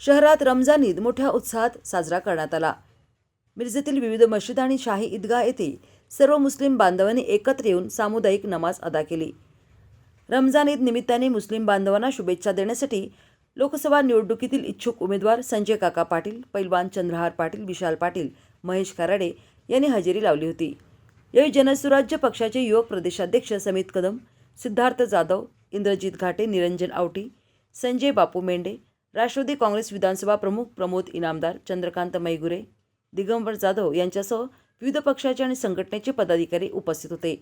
शहरात रमजान ईद मोठ्या उत्साहात साजरा करण्यात आला. मिरजेतील विविध मशीद आणि शाही ईदगाह येथे सर्व मुस्लिम बांधवांनी एकत्र येऊन सामुदायिक नमाज अदा केली. रमजान ईद निमित्ताने मुस्लिम बांधवांना शुभेच्छा देण्यासाठी लोकसभा निवडणुकीतील इच्छुक उमेदवार संजय काका पाटील पैलवान चंद्रहार पाटील विशाल पाटील महेश कराडे यांनी हजेरी लावली होती. यावेळी जनसुराज्य पक्षाचे युवक प्रदेशाध्यक्ष समित कदम सिद्धार्थ जाधव इंद्रजित घाटे निरंजन आवटी संजय बापू मेंढे राष्ट्रवादी काँग्रेस विधानसभा प्रमुख प्रमोद इनामदार चंद्रकांत मैगुरे दिगंबर जाधव यांच्यासह विविध पक्षाचे आणि संघटनेचे पदाधिकारी उपस्थित होते.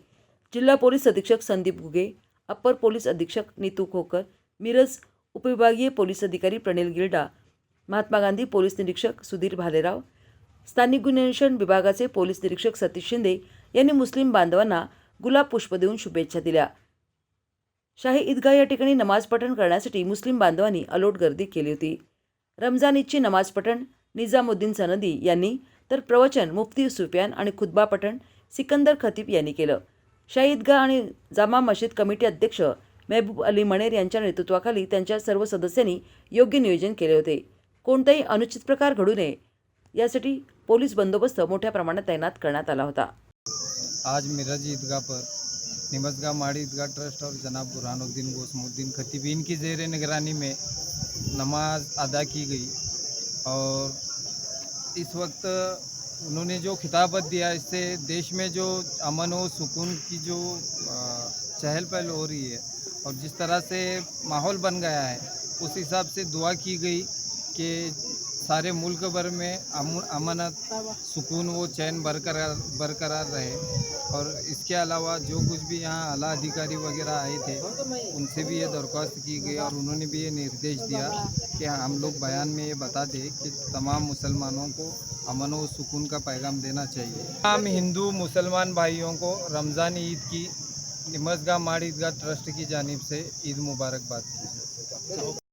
जिल्हा पोलीस अधीक्षक संदीप गुगे अप्पर पोलीस अधीक्षक नीतू खोकर मिरज उपविभागीय पोलीस अधिकारी प्रणिल गिल्डा महात्मा गांधी पोलीस निरीक्षक सुधीर भालेराव स्थानिक गुन्हे अन्वेषण विभागाचे पोलीस निरीक्षक सतीश शिंदे यांनी मुस्लिम बांधवांना गुलाब पुष्प देऊन शुभेच्छा दिल्या. शाही ईदगाह या ठिकाणी नमाज पठण करण्यासाठी मुस्लिम बांधवांनी अलोट गर्दी केली होती. रमजान ईदची नमाज पठण निजामुद्दीन सनदी यांनी तर प्रवचन मुफ्ती सुफियान आणि खुतबा पठण सिकंदर खतीब यांनी केलं. शाही ईदगाह आणि जामा मशीद कमिटी अध्यक्ष मेहबूब अली मणेर यांच्या नेतृत्वाखाली त्यांच्या सर्व सदस्यांनी योग्य नियोजन केले होते. कोणताही अनुचित प्रकार घडू नये यासाठी पोलीस बंदोबस्त मोठ्या प्रमाणात तैनात करण्यात आला होता. आज मिराज ईदगाह पर निमजगाह माड़ी ईदगाह ट्रस्ट और जनाब बुरहानुद्दीन गोसमुद्दीन खतीब इनकी ज़ेर निगरानी में नमाज़ अदा की गई और इस वक्त उन्होंने जो खिताबत दिया, इससे देश में जो अमन व सुकून की जो चहल पहल हो रही है और जिस तरह से माहौल बन गया है, उस हिसाब से दुआ की गई कि सारे मुल्क भर में अमन अमानत, सुकून व चैन बरकरार बरकरार रहे। और इसके अलावा जो कुछ भी यहाँ आला अधिकारी वगैरह आए थे, उनसे भी ये दरख्वास्त की गई और उन्होंने भी ये निर्देश दिया कि हम लोग बयान में ये बता दें कि तमाम मुसलमानों को अमन व सुकून का पैगाम देना चाहिए। तमाम हिंदू, मुसलमान भाइयों को रमज़ान ईद की निमजगाह माड़ ईदगाह ट्रस्ट की जानब से ईद मुबारकबाद। की